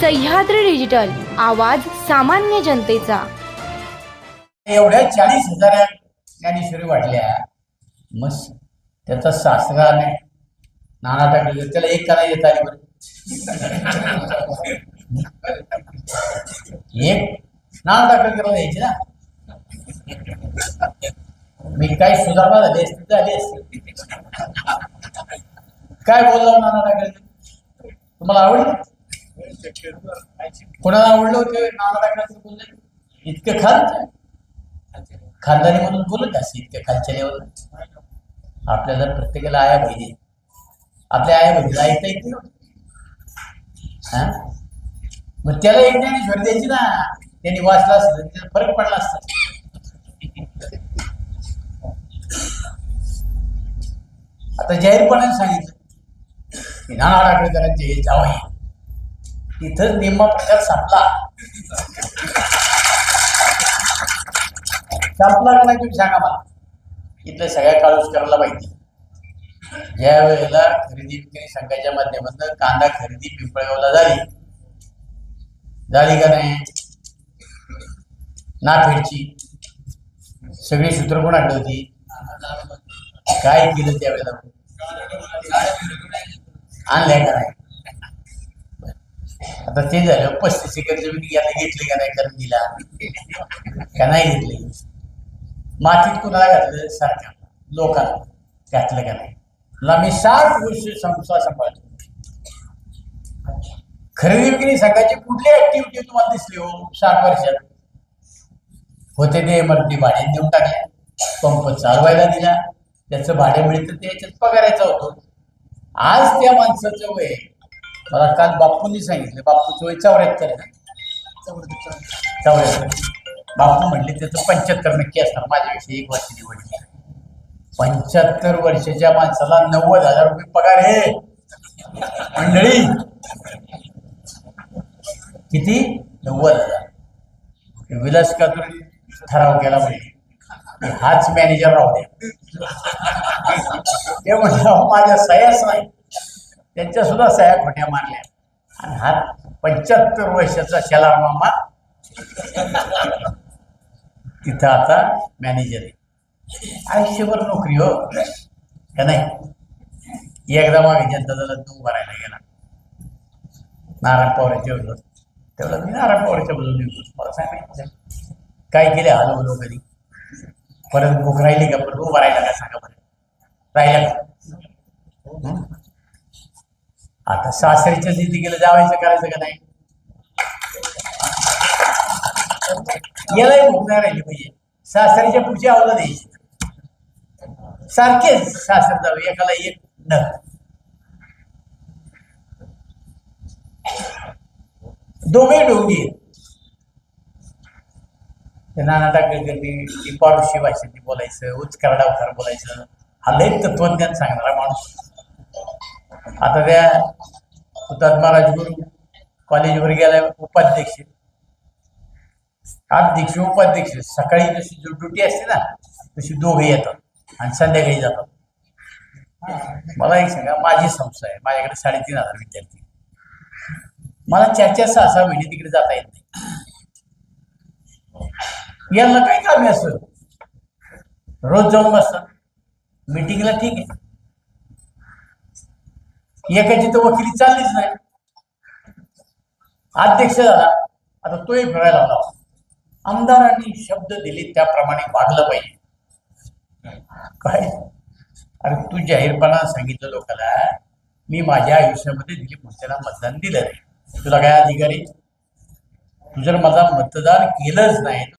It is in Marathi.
सह्याद्री डिजिटल आवाज सामान्य जनतेचा. एवढ्या चाळीस हजार ज्ञानेश्वरी वाटल्या मग त्याचा सासराने नाना टाकले त्याला एक करा येत आली बरं. एक? नाना टाकले करायला यायची ना. मी काय सुधारणा झाली असती तर झाली असते. काय बोललो नाना टाकले? तुम्हाला आवडलं? कोणाला आवडलं होतं नावाला टाकल्याचं बोलले इतकं खाल? खानदानी म्हणून बोलत असे इतक्या खालच्या लेवल आपल्याला प्रत्येकाला आया बहिणी. आपल्या आया बहिणीला ऐकता येते हा? मग त्याला एक ज्ञानेश्वर द्यायची ना. त्यांनी वाचला असतं त्याला फरक पडला असता. आता जाहीरपणाने सांगितलं की नाना आडाकडे हे जावं तिथंच निम्मा प्रचार संपला. संपला का नाही तुम्ही सांगा मला. इथल्या सगळ्या काळूस करायला पाहिजे ज्या वेळेला खरेदी विक्री संघाच्या माध्यमातून कांदा खरेदी पिंपळगावला झाली. झाली का नाही? नाफेडची. सगळी सूत्र कोणाकडे होती? काय केलं त्यावेळेला? आणलंय का नाही? आता ते झालं पस्तीस एकर जमीन याला घेतली का नाही करून दिला? का नाही घेतली? मातीत कुणाला घातलं? सारख्या लोकांना. घातलं का नाही? तुला मी साठ वर्ष संस्था सांभाळतो. खरेदी विक्री संघाची कुठली ऍक्टिव्हिटी तुम्हाला दिसली हो? साठ वर्षात? होते ते इमारती भाडे देऊन टाकल्या पंप चालवायला दिला. त्याचं भाडे मिळतं ते याच्यात पगारायचा होतो. आज त्या माणसाचं वय मला काल बापूंनी सांगितलं बापूचं वय चौऱ्याहत्तर चौऱ्याहत्तर. बापू म्हणले त्याचं पंच्याहत्तर नक्की असणार माझ्यापेक्षा एक वर्ष निवडली पंच्याहत्तर वर्षाच्या माणसाला नव्वद हजार रुपये पगार हे मंडळी किती? नव्वद हजार. विलास कातुरी ठराव केला म्हणजे हाच मॅनेजर राहू द्या ते म्हणलं माझ्या सह्याच नाही त्यांच्या सुद्धा सह्या खोट्या मारल्या. आणि हा पंच्याहत्तर वर्षाचा शेलार मामा तिथं आता मॅनेजर आहे. आयुष्यभर नोकरी हो का नाही? एकदा मागे जनता दलात तू भरायला गेला. नारायण पवारांच्या विरोधात. तेवढं मी नारायण पवारांच्या बाजूने मला सांगायचं काय केले हलवलो कधी परत भूक राहिली का? परत उभा राहिला का? सांगा बरं. राहिला का? आता सासरीच्या जिथे गेलं जावायचं करायचं का नाही? यालाही भूक नाही राहिली पाहिजे. सासरीच्या पुढची आवला द्यायची. सारखेच सासर जाऊ एकाला एक न दोघे डोंगी आहेत. ते नाना टाकळकरनी पाडोशी भाषेत बोलायचं उचकार डावकार बोलायचं. हा लय तत्वज्ञान सांगणारा माणूस. आता त्या हुतात्मा राजगुरू कॉलेजवर गेलाय उपाध्यक्ष. अध्यक्ष उपाध्यक्ष. सकाळी जशी जो ड्युटी असते ना तशी दोघे येतात आणि संध्याकाळी जातात. मला एक सांगा माझी संस्था आहे. माझ्याकडे साडेतीन हजार विद्यार्थी मला चार चार सहा सहा महिने तिकडे जाता येत नाही. यांना काही कामी असतं. रोज जाऊन बसतात. मीटिंगला ठीक आहे. एकाची तर वकिली चाललीच नाही. अध्यक्ष झाला. आता तोही फिरायला लावला. आमदारांनी शब्द दिले त्याप्रमाणे वागलं पाहिजे. काय? अरे तू जाहीरपणा सांगितलं लोकांना मी माझ्या आयुष्यामध्ये दिलीप मुंचेला मतदान दिलं नाही. तुला काय अधिकारी? तू जर माझा मतदान केलंच नाही